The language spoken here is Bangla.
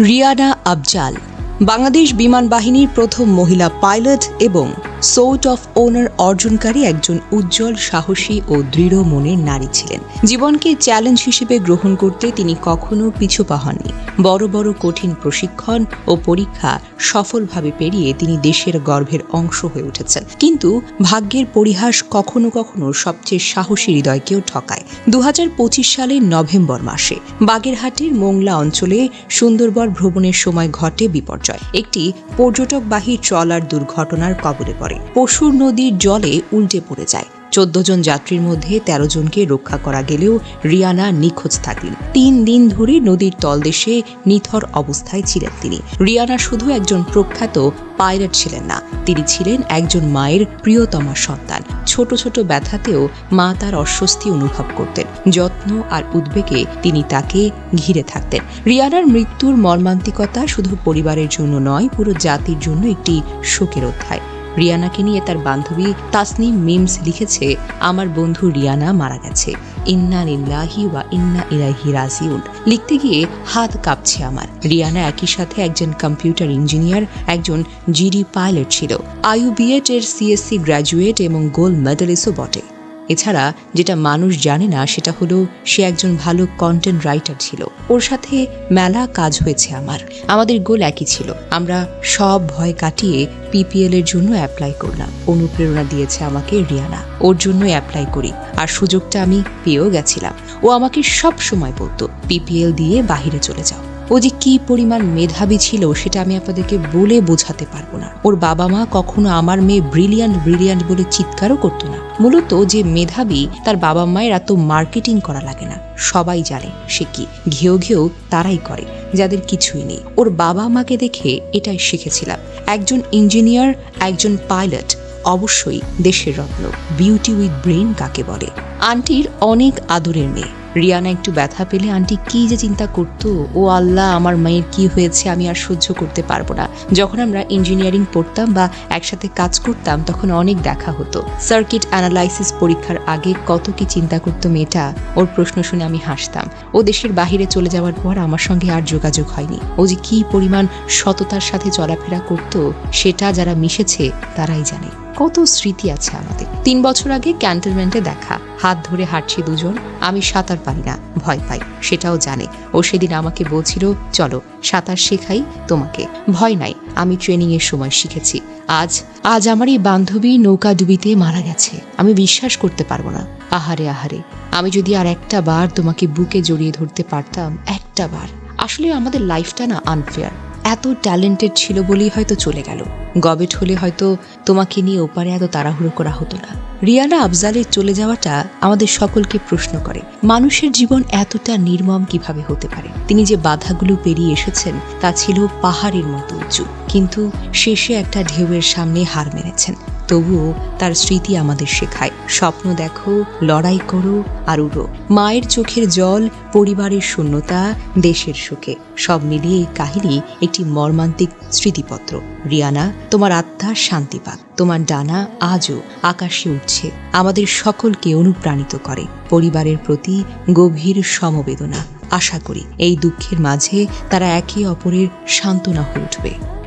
রিয়ানা আবজাল বাংলাদেশ বিমান বাহিনীর প্রথম মহিলা পাইলট এবং সোর্ট অফ ওনার অর্জনকারী একজন উজ্জ্বল, সাহসী ও দৃঢ় মনের নারী ছিলেন। জীবনকে চ্যালেঞ্জ হিসেবে গ্রহণ করতে তিনি কখনো পিছুপা হননি বড় বড় কঠিন প্রশিক্ষণ ও পরীক্ষা সফলভাবে পেরিয়ে তিনি দেশের গর্ভের অংশ হয়ে উঠেছেন। কিন্তু ভাগ্যের পরিহাস কখনো কখনো সবচেয়ে সাহসী হৃদয়কেও ঠকায়। দু হাজার পঁচিশ সালের নভেম্বর মাসে বাগেরহাটের মোংলা অঞ্চলে সুন্দরবন ভ্রমণের সময় ঘটে বিপর্যয়। একটি পর্যটকবাহী ট্রলার দুর্ঘটনার কবলে পড়ে। পশুর নদীর জলে উল্টে পড়ে যায়। চোদ্দ জন যাত্রীর মধ্যে ১৩ জনকে রক্ষা করা গেলেও রিয়ানা নিখোঁজ থাকলেন তিন দিন ধরে নদীর তলদেশে নিথর অবস্থায় ছিলেন তিনি। রিয়ানা শুধু একজন প্রখ্যাত পাইলট ছিলেন না, তিনি ছিলেন একজন মায়ের প্রিয়তমা সন্তান। ছোট ছোট ব্যথাতেও মা তার অস্বস্তি অনুভব করতেন। যত্ন আর উদ্বেগে তিনি তাকে ঘিরে থাকতেন। রিয়ানার মৃত্যুর মর্মান্তিকতা শুধু পরিবারের জন্য নয়, পুরো জাতির জন্য একটি শোকের অধ্যায়। রিয়ানাকে নিয়ে তার বান্ধবী তাসনিম মিমস লিখেছে, আমার বন্ধু রিয়ানা মারা গেছে। ইন্না লিল্লাহি ওয়া ইন্না ইলাইহি রাজিউন। লিখতে গিয়ে হাত কাঁপছে আমার। রিয়ানা একই সাথে একজন কম্পিউটার ইঞ্জিনিয়ার, একজন জিডি পাইলট ছিল। আইউবিএট এর সিএসসি গ্র্যাজুয়েট এবং গোল্ড মেডেলিস্টও বটে। এছাড়া যেটা মানুষ জানে না সেটা হলো সে একজন ভালো কন্টেন্ট রাইটার ছিল। ওর সাথে মেলা কাজ হয়েছে আমার। আমাদের গোল একই ছিল। আমরা সব ভয় কাটিয়ে পিপিএল এর জন্য অ্যাপ্লাই করলাম। অনুপ্রেরণা দিয়েছে আমাকে রিয়ানা। ওর জন্য অ্যাপ্লাই করি। আর সুযোগটা আমি পেয়েও গেছিলাম। ও আমাকে সব সময় বলতো পিপিএল দিয়ে বাহিরে চলে যাও। ও যে কি পরিমাণ মেধাবী ছিল সেটা আমি আপনাদেরকে বলে বোঝাতে পারব না। ওর বাবা মা কখনো আমার মেয়ে ব্রিলিয়ান্ট ব্রিলিয়ান্ট বলে চিৎকারও করতো না। মূলত যে মেধাবী, তার বাবা মায়ের এত মার্কেটিং করা লাগে না। সবাই জানে সে কি। ঘেউ ঘেউ তারাই করে, যাদের কিছুই নেই। ওর বাবা মাকে দেখে এটাই শিখেছিলাম। একজন ইঞ্জিনিয়ার, একজন পাইলট, অবশ্যই দেশের রত্ন। বিউটি উইথ ব্রেন কাকে বলে? আন্টির অনেক আদরের মেয়ে। রিয়ানা একটু ব্যথা পেলে আন্টি কি যে চিন্তা করতো? ও আল্লাহ, আমার মায়ের কি হয়েছে আমি আর সহ্য করতে পারব না। যখন আমরা ইঞ্জিনিয়ারিং পড়তাম বা একসাথে কাজ করতাম, তখন অনেক দেখা হতো। সার্কিট অ্যানালাইসিস পরীক্ষার আগে কত কি চিন্তা করতো মেয়েটা? ওর প্রশ্ন শুনে আমি হাসতাম। ও দেশের বাহিরে চলে যাওয়ার পর আমার সঙ্গে আর যোগাযোগ হয়নি। ও যে কি পরিমাণ সততার সাথে চলাফেরা করতো, সেটা যারা মিশেছে, তারাই জানে। কত স্মৃতি আছে আমাদের। তিন বছর আগে ক্যান্টনমেন্টে দেখা, হাত ধরে হাঁটছি দুজন, আমি সাঁতার পারি না, ভয় পাই, সেটাও জানে। ও সেদিন আমাকে বলছিল, চলো, সাঁতার শেখাই তোমাকে। ভয় নাই, আমি ট্রেনিং এর সময় শিখেছি। আজ আজ আমার এই বান্ধবী নৌকা ডুবিতে মারা গেছে। আমি বিশ্বাস করতে পারব না। আহারে আহারে, আমি যদি আর একটা বার তোমাকে বুকে জড়িয়ে ধরতে পারতাম, একটা বার। আসলে আমাদের লাইফটা না আনফেয়ার এত ট্যালেন্টেড ছিল বলেই হয়তো চলে গেল। গবেট হলে হয়তো তোমাকে নিয়ে ওপারে এত তাড়াহুড়ো করা হতো না। রিয়ানা আফজালের চলে যাওয়াটা আমাদের সকলকে প্রশ্ন করে, মানুষের জীবন এতটা নির্মম কীভাবে হতে পারে? তিনি যে বাধাগুলো পেরিয়ে এসেছেন, তা ছিল পাহাড়ের মতো উঁচু। কিন্তু শেষে একটা ঢেউয়ের সামনে হার মেরেছেন তবুও তার স্মৃতি আমাদের শেখায়। স্বপ্ন দেখো, লড়াই করো, আর উড়ো। মায়ের চোখের জল, পরিবারের শূন্যতা, দেশের সুখে। সব মিলিয়ে এই কাহিনী একটি মর্মান্তিক স্মৃতিপত্র। রিয়ানা, তোমার আত্মার শান্তি পাক। তোমার ডানা আজও আকাশে উঠছে আমাদের সকলকে অনুপ্রাণিত করে। পরিবারের প্রতি গভীর সমবেদনা। আশা করি এই দুঃখের মাঝে তারা একে অপরের সান্ত্বনা হয়ে উঠবে।